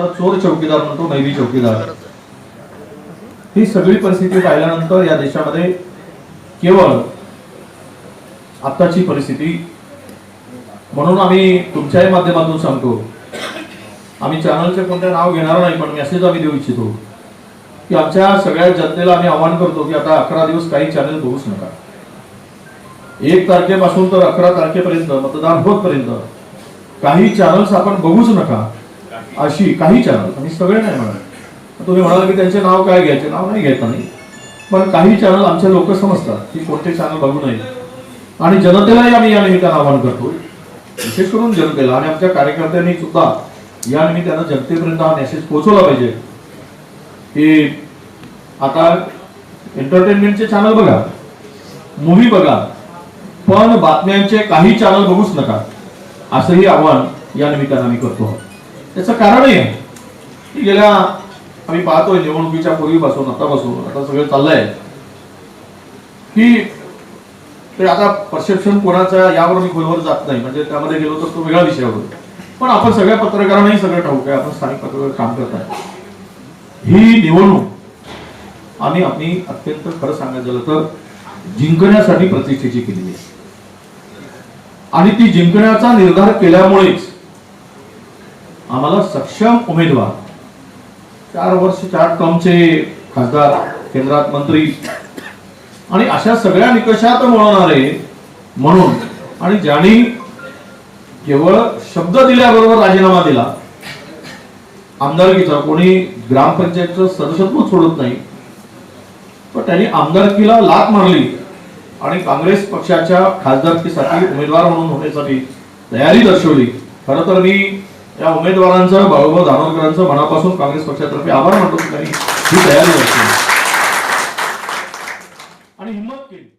चोर चौकीदार म्हणतो नैवी चौकीदार. ही सगळी परिस्थिती पाहिल्यानंतर या देशामध्ये केवळ आत्ताची परिस्थिती. म्हणून आम्ही तुमच्याही माध्यमातून सांगतो आम्ही चॅनलचे कोणते नाव घेणार नाही पण मेसेज आम्ही देऊ इच्छितो. की आमच्या सगळ्या जनतेला आम्ही आवाहन करतो की आता अकरा दिवस काही चॅनल बघूच नका. एक तारखेपासून तर अकरा तारखेपर्यंत मतदान होतपर्यंत काही चॅनल्स आपण बघूच नका. अशी काही चॅनल आणि सगळे नाही म्हणत. तुम्ही म्हणाल की त्यांचे नाव काय घ्यायचे? नाव नाही घेत नाही पण काही चॅनल आमचे लोक समजतात की कोणते चॅनल बघू नये. आणि जनतेलाही आम्ही या निमित्तानं आवाहन करतो. विशेष करून जनतेला आणि आमच्या कार्यकर्त्यांनी सुद्धा या निमित्तानं जनतेपर्यंत हा मेसेज पोहोचवला पाहिजे. की आता एंटरटेनमेंटचे चॅनल बघा मूवी बघा पण बातम्यांचे काही चॅनल बघूच नका. असंही आव्हान या निमित्तानं आम्ही करतो. आहोत. त्याचं कारणही आहे. की गेल्या आम्ही पाहतोय निवडणुकीच्या पूर्वीपासून आतापासून आता सगळं चाललंय. की ते आता परसेप्शन कोणाचा यावर मी खोलवर जात नाही. म्हणजे त्यामध्ये गेलो तर तो वेगळा विषय होतो. पण आपण सगळ्या पत्रकारांनाही सगळं ठाऊक आहे. आपण स्थानिक पत्रकार काम करताय ही निवडणूक आम्ही अत्यंत खरं सांगायचं झालं तर जिंकण्यासाठी प्रतिष्ठेची केलेली आहे. आणि ती जिंकण्याचा निर्धार केल्यामुळेच आम्हाला सक्षम उमेदवार. चार वर्ष चार टर्मचे खासदार केंद्रात मंत्री. आणि अशा सगळ्या निकषात वळणारे म्हणून आणि ज्यांनी केवळ शब्द दिल्याबरोबर राजीनामा दिला आमदारकीचा कोणी ग्रामपंचायतचं सदस्यत्व सोडत नाही पण त्यांनी आमदारकीला लात मारली आणि काँग्रेस पक्षाच्या खासदारकीसाठी उमेदवार म्हणून होण्यासाठी तयारी दर्शवली. खरं तर मी या उमेदवारांचं बाळूभाऊ धानोरकरांचं मनापासून काँग्रेस पक्षातर्फे आभार मानतो की त्यांनी ही तयारी दर्शवली आणि हिंमत केली.